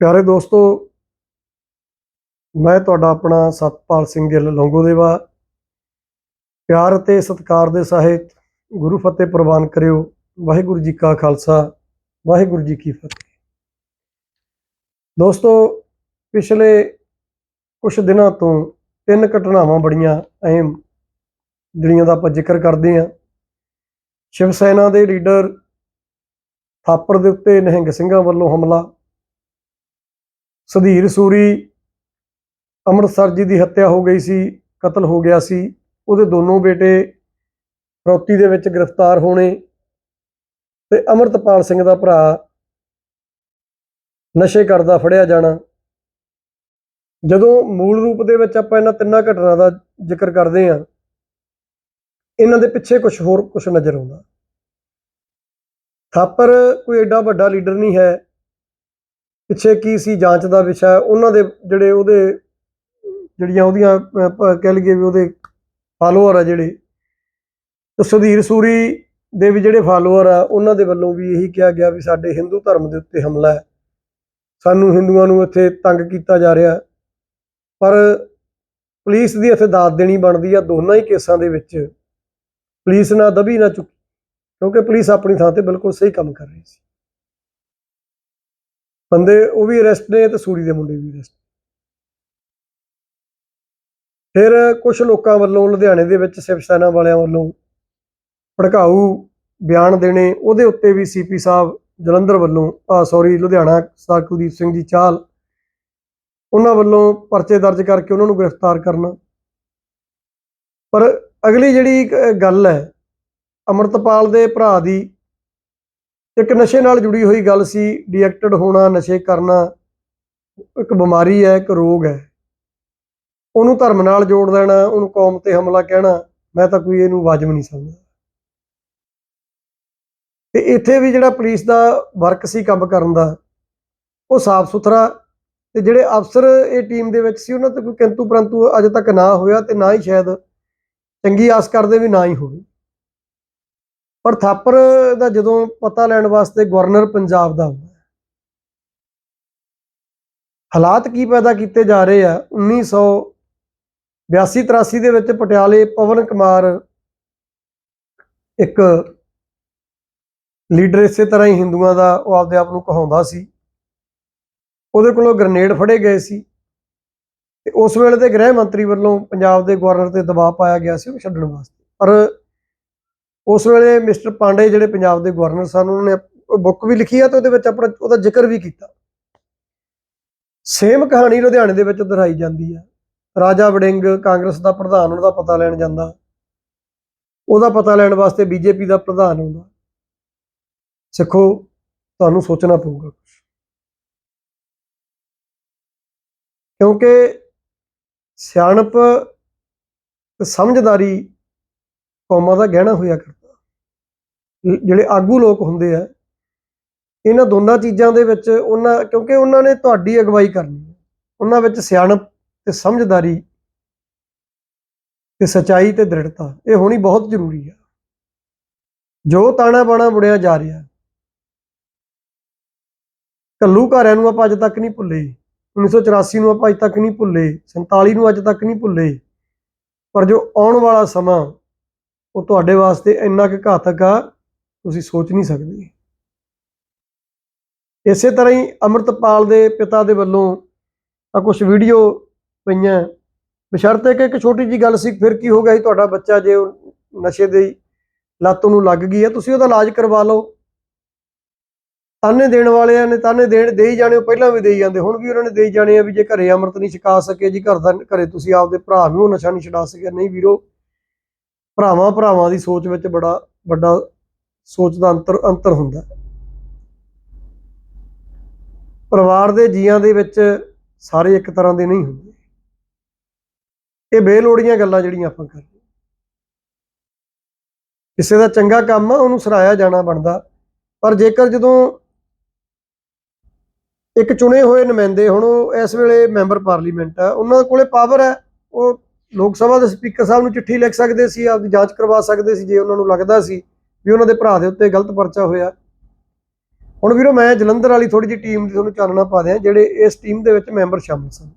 ਪਿਆਰੇ ਦੋਸਤੋ, ਮੈਂ ਤੁਹਾਡਾ ਆਪਣਾ ਸਤਪਾਲ ਸਿੰਘ ਗਿੱਲ ਲੌਂਗੋਦੇਵਾ। ਪਿਆਰ ਅਤੇ ਸਤਿਕਾਰ ਦੇ ਸਾਹਿਤ ਗੁਰੂ ਫਤਿਹ ਪ੍ਰਵਾਨ ਕਰਿਓ। ਵਾਹਿਗੁਰੂ ਜੀ ਕਾ ਖਾਲਸਾ, ਵਾਹਿਗੁਰੂ ਜੀ ਕੀ ਫਤਿਹ। ਦੋਸਤੋ, ਪਿਛਲੇ ਕੁਝ ਦਿਨਾਂ ਤੋਂ ਤਿੰਨ ਘਟਨਾਵਾਂ ਬੜੀਆਂ ਅਹਿਮ ਜਿਹੜੀਆਂ ਦਾ ਆਪਾਂ ਜ਼ਿਕਰ ਕਰਦੇ ਹਾਂ। ਸ਼ਿਵ ਸੈਨਾ ਦੇ ਲੀਡਰ ਥਾਪਰ ਦੇ ਉੱਤੇ ਨਿਹੰਗ ਸਿੰਘਾਂ ਵੱਲੋਂ ਹਮਲਾ ਸੁਧੀਰ ਸੂਰੀ ਅੰਮ੍ਰਿਤਸਰ ਜੀ ਦੀ ਹੱਤਿਆ ਹੋ ਗਈ ਸੀ, ਕਤਲ ਹੋ ਗਿਆ ਸੀ। ਉਹਦੇ ਦੋਨੋਂ ਬੇਟੇ ਫਰੌਤੀ ਦੇ ਵਿੱਚ ਗ੍ਰਿਫਤਾਰ ਹੋਣੇ ਤੇ ਅਮਰਤਪਾਲ ਸਿੰਘ ਦਾ ਭਰਾ ਨਸ਼ੇ ਕਰਦਾ ਫੜਿਆ ਜਾਣਾ। ਜਦੋਂ ਮੂਲ ਰੂਪ ਦੇ ਵਿੱਚ ਆਪਾਂ ਇਹਨਾਂ ਤਿੰਨਾਂ ਘਟਨਾ ਦਾ ਜ਼ਿਕਰ ਕਰਦੇ ਹਾਂ, ਇਹਨਾਂ ਦੇ ਪਿੱਛੇ ਕੁਝ ਹੋਰ ਕੁਝ ਨਜ਼ਰ ਆਉਂਦਾ। ਥਾਪਰ ਕੋਈ ਐਡਾ ਵੱਡਾ ਲੀਡਰ ਨਹੀਂ ਹੈ ਪਿੱਛੇ ਕੀ ਸੀ, ਜਾਂਚ ਦਾ ਵਿਸ਼ਾ, ਉਹਨਾਂ ਦੇ ਜਿਹੜੇ ਉਹਦੇ, ਜਿਹੜੀਆਂ ਉਹਦੀਆਂ ਕਹਿ ਲਈਏ ਵੀ ਉਹਦੇ ਫਾਲੋਅਰ ਆ ਜਿਹੜੇ, ਤੇ ਸੁਧੀਰ ਸੂਰੀ ਦੇ ਵੀ ਜਿਹੜੇ ਫਾਲੋਅਰ ਆ, ਉਹਨਾਂ ਦੇ ਵੱਲੋਂ ਵੀ ਇਹੀ ਕਿਹਾ ਗਿਆ ਵੀ ਸਾਡੇ ਹਿੰਦੂ ਧਰਮ ਦੇ ਉੱਤੇ ਹਮਲਾ ਹੈ। ਸਾਨੂੰ ਹਿੰਦੂਆਂ ਨੂੰ ਇੱਥੇ ਤੰਗ ਕੀਤਾ ਜਾ ਰਿਹਾ। ਪਰ ਪੁਲਿਸ ਦੀ ਇੱਥੇ ਦਾਤ ਦੇਣੀ ਬਣਦੀ ਆ, ਦੋਨਾਂ ਹੀ ਕੇਸਾਂ ਦੇ ਵਿੱਚ। ਪੁਲਿਸ ਨਾ ਦਬੀ ਨਾ ਚੁੱਕੀ, ਕਿਉਂਕਿ ਪੁਲਿਸ ਆਪਣੀ ਥਾਂ ਤੇ ਬਿਲਕੁਲ ਸਹੀ ਕੰਮ ਕਰ ਰਹੀ ਸੀ। ਬੰਦੇ ਉਹ ਵੀ ਅਰੈਸਟ ਨੇ ਤੇ ਸੂਰੀ ਦੇ ਮੁੰਡੇ ਵੀ ਅਰੈਸਟ ਫਿਰ ਕੁਝ ਲੋਕਾਂ ਵੱਲੋਂ ਲੁਧਿਆਣੇ ਦੇ ਵਿੱਚ ਸਿਵ ਸੈਨਾ ਵਾਲਿਆਂ ਵੱਲੋਂ ਭੜਕਾਊ ਬਿਆਨ ਦੇਣੇ, ਉਹਦੇ ਉੱਤੇ ਵੀ ਸੀਪੀ ਸਾਹਿਬ ਜਲੰਧਰ ਵੱਲੋਂ ਆ ਸੌਰੀ ਲੁਧਿਆਣਾ ਸਰਦਾਰ ਕੁਲਦੀਪ ਸਿੰਘ ਜੀ ਚਾਲ, ਉਹਨਾਂ ਵੱਲੋਂ ਪਰਚੇ ਦਰਜ ਕਰਕੇ ਉਹਨਾਂ ਨੂੰ ਗ੍ਰਿਫਤਾਰ ਕਰਨਾ। ਪਰ ਅਗਲੀ ਜਿਹੜੀ ਗੱਲ ਹੈ, ਅਮਰਤਪਾਲ ਦੇ ਭਰਾ ਦੀ ਇੱਕ ਨਸ਼ੇ ਨਾਲ ਜੁੜੀ ਹੋਈ ਗੱਲ ਸੀ ਡੀਐਕਟਡ ਹੋਣਾ, ਨਸ਼ੇ ਕਰਨਾ, ਇੱਕ ਬਿਮਾਰੀ ਹੈ, ਇੱਕ ਰੋਗ ਹੈ। ਉਹਨੂੰ ਧਰਮ ਨਾਲ ਜੋੜ ਦੇਣਾ, ਉਹਨੂੰ ਕੌਮ ਤੇ ਹਮਲਾ ਕਹਿਣਾ, ਮੈਂ ਤਾਂ ਕੋਈ ਇਹਨੂੰ ਵਾਜਬ ਨਹੀਂ ਸਮਝਦਾ। ਤੇ ਇੱਥੇ ਵੀ ਜਿਹੜਾ ਪੁਲਿਸ ਦਾ ਵਰਕ ਸੀ ਕੰਮ ਕਰਨ ਦਾ, ਉਹ ਸਾਫ਼ ਸੁਥਰਾ, ਤੇ ਜਿਹੜੇ ਅਫਸਰ ਇਹ ਟੀਮ ਦੇ ਵਿੱਚ ਸੀ, ਉਹਨਾਂ ਤੇ ਕੋਈ ਕਿੰਤੂ ਪਰੰਤੂ ਅਜੇ ਤੱਕ ਨਾ ਹੋਇਆ ਤੇ ਨਾ ਹੀ ਸ਼ਾਇਦ ਚੰਗੀ ਆਸ ਕਰਦੇ ਵੀ ਨਾ ਹੀ ਹੋਵੇ। ਪਰ ਥਾਪਰ ਦਾ ਜਦੋਂ ਪਤਾ ਲੈਣ ਵਾਸਤੇ ਗਵਰਨਰ ਪੰਜਾਬ ਦਾ ਹੁੰਦਾ ਹੈ। ਹਾਲਾਤ ਕੀ ਪੈਦਾ ਕੀਤੇ ਜਾ ਰਹੇ ਆ 1982 83 ਦੇ ਵਿੱਚ ਪਟਿਆਲੇ ਪਵਨ ਕੁਮਾਰ ਇੱਕ ਲੀਡਰ ਇਸੇ ਤਰ੍ਹਾਂ ਹੀ ਹਿੰਦੂਆਂ ਦਾ ਉਹ ਆਪਦੇ ਆਪ ਨੂੰ ਕਹਾਉਂਦਾ ਸੀ ਉਹਦੇ ਕੋਲੋਂ ਗ੍ਰਨੇਡ ਫੜੇ ਗਏ ਸੀ ਤੇ ਉਸ ਵੇਲੇ ਦੇ ਗ੍ਰਹਿ ਮੰਤਰੀ ਵੱਲੋਂ ਪੰਜਾਬ ਦੇ ਗਵਰਨਰ ਤੇ ਦਬਾਅ ਪਾਇਆ ਗਿਆ ਸੀ ਉਹ ਛੱਡਣ ਵਾਸਤੇ ਪਰ ਉਸ ਵੇਲੇ ਮਿਸਟਰ ਪਾਂਡੇ ਜਿਹੜੇ ਪੰਜਾਬ ਦੇ ਗਵਰਨਰ ਸਨ, ਉਹਨਾਂ ਨੇ ਬੁੱਕ ਵੀ ਲਿਖੀ ਆ ਤੇ ਉਹਦੇ ਵਿੱਚ ਆਪਣਾ ਉਹਦਾ ਜ਼ਿਕਰ ਵੀ ਕੀਤਾ। ਸੇਮ ਕਹਾਣੀ ਲੁਧਿਆਣੇ ਦੇ ਵਿੱਚ ਦੁਹਰਾਈ ਜਾਂਦੀ ਆ। ਰਾਜਾ ਵੜਿੰਗ, ਕਾਂਗਰਸ ਦਾ ਪ੍ਰਧਾਨ, ਉਹਦਾ ਪਤਾ ਲੈਣ ਜਾਂਦਾ। ਉਹਦਾ ਪਤਾ ਲੈਣ ਵਾਸਤੇ ਬੀਜੇਪੀ ਦਾ ਪ੍ਰਧਾਨ ਆਉਂਦਾ। ਸਿੱਖੋ, ਤੁਹਾਨੂੰ ਸੋਚਣਾ ਪਊਗਾ ਕੁਝ ਕਿਉਂਕਿ ਸਿਆਣਪ ਤੇ ਸਮਝਦਾਰੀ ਕੌਮਾਂ ਦਾ ਗਹਿਣਾ ਹੋਇਆ ਕਰਦਾ। ਜਿਹੜੇ ਆਗੂ ਲੋਕ ਹੁੰਦੇ ਆ, ਇਹਨਾਂ ਦੋਨਾਂ ਚੀਜ਼ਾਂ ਦੇ ਵਿੱਚ ਉਹਨਾਂ, ਕਿਉਂਕਿ ਉਹਨਾਂ ਨੇ ਤੁਹਾਡੀ ਅਗਵਾਈ ਕਰਨੀ ਹੈ। ਉਹਨਾਂ ਵਿੱਚ ਸਿਆਣਪ ਤੇ ਸਮਝਦਾਰੀ ਤੇ ਸਚਾਈ ਤੇ ਦ੍ਰਿੜਤਾ, ਇਹ ਹੋਣੀ ਬਹੁਤ ਜ਼ਰੂਰੀ ਆ। ਜੋ ਤਾਣਾ ਬਾਣਾ ਮੁੜਿਆ ਜਾ ਰਿਹਾ ਕੱਲੂ ਘਾਰਿਆਂ ਨੂੰ ਆਪਾਂ ਅੱਜ ਤੱਕ ਨਹੀਂ ਭੁੱਲੇ 1984 ਨੂੰ ਆਪਾਂ ਅੱਜ ਤੱਕ ਨਹੀਂ ਭੁੱਲੇ 47 ਨੂੰ ਅੱਜ ਤੱਕ ਨਹੀਂ ਭੁੱਲੇ, ਪਰ ਜੋ ਆਉਣ ਵਾਲਾ ਸਮਾਂ, ਉਹ ਤੁਹਾਡੇ ਵਾਸਤੇ ਇੰਨਾ ਕੁ ਘਾਤਕ ਆ ਤੁਸੀਂ ਸੋਚ ਨਹੀਂ ਸਕਦੇ। ਇਸੇ ਤਰ੍ਹਾਂ ਹੀ ਅਮਰਤਪਾਲ ਦੇ ਪਿਤਾ ਦੇ ਵੱਲੋਂ ਆ ਕੁਝ ਵੀਡੀਓ ਪਈਆਂ। ਬਸ਼ਰਤੇ ਕਿ ਇੱਕ ਛੋਟੀ ਜੀ ਗੱਲ ਸੀ, ਫਿਰ ਕੀ ਹੋ ਗਿਆ ਸੀ? ਤੁਹਾਡਾ ਬੱਚਾ ਜੇ ਨਸ਼ੇ ਦੀ ਲੱਤ ਨੂੰ ਲੱਗ ਗਈ ਹੈ, ਤੁਸੀਂ ਉਹਦਾ ਇਲਾਜ ਕਰਵਾ ਲਓ। ਤਾਨੇ ਦੇਣ ਵਾਲਿਆਂ ਨੇ ਤਾਨੇ ਦੇਣ ਦੇਈ ਜਾਣੇ, ਉਹ ਪਹਿਲਾਂ ਵੀ ਦੇਈ ਜਾਂਦੇ, ਹੁਣ ਵੀ ਉਹਨਾਂ ਨੇ ਦੇਈ ਜਾਣੇ ਆ ਵੀ ਜੇ ਘਰੇ ਅੰਮ੍ਰਿਤ ਨਹੀਂ ਛਕਾ ਸਕੇ ਜੀ, ਘਰ ਦਾ ਘਰੇ ਤੁਸੀਂ ਆਪਦੇ ਭਰਾ ਨੂੰ ਉਹ ਨਸ਼ਾ ਨਹੀਂ ਛਡਾ ਸਕੇ। ਨਹੀਂ ਵੀਰੋ ਭਰਾਵਾਂ ਭਰਾਵਾਂ ਦੀ ਸੋਚ ਵਿੱਚ ਬੜਾ ਵੱਡਾ ਸੋਚ ਦਾ ਅੰਤਰ ਅੰਤਰ ਹੁੰਦਾ। ਪਰਿਵਾਰ ਦੇ ਜੀਆਂ ਦੇ ਵਿੱਚ ਸਾਰੇ ਇੱਕ ਤਰ੍ਹਾਂ ਦੇ ਨਹੀਂ ਹੁੰਦੇ। ਇਹ ਬੇਲੋੜੀਆਂ ਗੱਲਾਂ ਜਿਹੜੀਆਂ ਆਪਾਂ ਕਰਦੇ ਕਿਸੇ ਦਾ ਚੰਗਾ ਕੰਮ ਆ, ਉਹਨੂੰ ਸਰਾਇਆ ਜਾਣਾ ਬਣਦਾ। ਪਰ ਜੇਕਰ ਜਦੋਂ ਇੱਕ ਚੁਣੇ ਹੋਏ ਨੁਮਾਇੰਦੇ ਹੁਣ ਉਹ ਇਸ ਵੇਲੇ ਮੈਂਬਰ ਪਾਰਲੀਮੈਂਟ ਆ, ਉਹਨਾਂ ਕੋਲੇ ਪਾਵਰ ਹੈ। ਉਹ ਲੋਕ ਸਭਾ ਦੇ ਸਪੀਕਰ ਸਾਹਿਬ ਨੂੰ ਚਿੱਠੀ ਲਿਖ ਸਕਦੇ ਸੀ, ਆਪਦੀ ਜਾਂਚ ਕਰਵਾ ਸਕਦੇ ਸੀ, ਜੇ ਉਹਨਾਂ ਨੂੰ ਲੱਗਦਾ ਸੀ। ਵੀ ਉਹਨਾਂ ਦੇ ਭਰਾ ਦੇ ਉੱਤੇ ਗਲਤ ਪਰਚਾ ਹੋਇਆ। ਹੁਣ ਵੀਰੋ, ਮੈਂ ਜਲੰਧਰ ਵਾਲੀ ਥੋੜੀ ਜਿਹੀ ਟੀਮ ਦੀ ਤੁਹਾਨੂੰ ਚਾਨਣਾ ਪਾ ਦਿਆਂ, ਜਿਹੜੇ ਇਸ ਟੀਮ ਦੇ ਵਿੱਚ ਮੈਂਬਰ ਸ਼ਾਮਲ ਸਨ।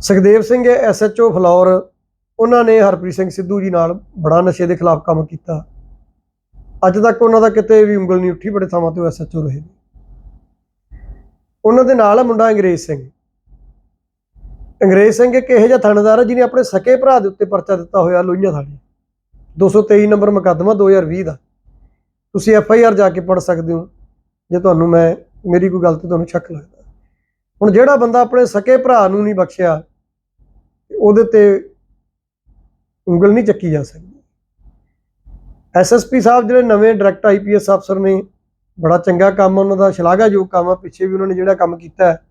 ਸੁਖਦੇਵ ਸਿੰਘ ਐਸਐਚਓ ਫਲੌਰ। ਉਹਨਾਂ ਨੇ ਹਰਪ੍ਰੀਤ ਸਿੰਘ ਸਿੱਧੂ ਜੀ ਨਾਲ ਬੜਾ ਨਸ਼ੇ ਦੇ ਖਿਲਾਫ ਕੰਮ ਕੀਤਾ। ਅੱਜ ਤੱਕ ਉਹਨਾਂ ਦਾ ਕਿਤੇ ਵੀ ਉਂਗਲ ਨਹੀਂ ਉੱਠੀ, ਬੜੇ ਥਾਵਾਂ ਤੇ ਐਸਐਚਓ ਰਹੇ ਨੇ। ਉਹਨਾਂ ਦੇ ਨਾਲ ਹੈ ਮੁੰਡਾ ਅੰਗਰੇਜ਼ ਸਿੰਘ। ਅੰਗਰੇਜ਼ ਸਿੰਘ ਇੱਕ ਇਹੋ ਜਿਹਾ ਥਾਣੇਦਾਰ ਹੈ ਜਿਹਨੇ ਆਪਣੇ ਸਕੇ ਭਰਾ ਦੇ ਉੱਤੇ ਪਰਚਾ ਦਿੱਤਾ ਹੋਇਆ, ਲੋਹੀਆਂ ਥਾਣੇ 223 ਨੰਬਰ ਮੁਕੱਦਮਾ 2020 ਦਾ। ਤੁਸੀਂ ਐਫ ਆਈ ਆਰ ਜਾ ਕੇ ਪੜ੍ਹ ਸਕਦੇ ਹੋ, ਜੇ ਤੁਹਾਨੂੰ ਮੈਂ, ਮੇਰੀ ਕੋਈ ਗੱਲ ਤੇ ਤੁਹਾਨੂੰ ਸ਼ੱਕ ਲੱਗਦਾ। ਹੁਣ ਜਿਹੜਾ ਬੰਦਾ ਆਪਣੇ ਸਕੇ ਭਰਾ ਨੂੰ ਨਹੀਂ ਬਖਸ਼ਿਆ, ਉਹਦੇ ਤੇ ਉਂਗਲ ਨਹੀਂ ਚੱਕੀ ਜਾ ਸਕਦੀ। ਐਸਐਸਪੀ ਸਾਹਿਬ ਜਿਹੜੇ ਨਵੇਂ ਡਾਇਰੈਕਟ ਆਈਪੀਐਸ ਅਫਸਰ ਨੇ, ਬੜਾ ਚੰਗਾ ਕੰਮ ਉਹਨਾਂ ਦਾ, ਸ਼ਲਾਘਾਯੋਗ ਕੰਮ ਆ। ਪਿੱਛੇ ਵੀ ਉਹਨਾਂ ਨੇ ਜਿਹੜਾ ਕੰਮ ਕੀਤਾ ਹੈ,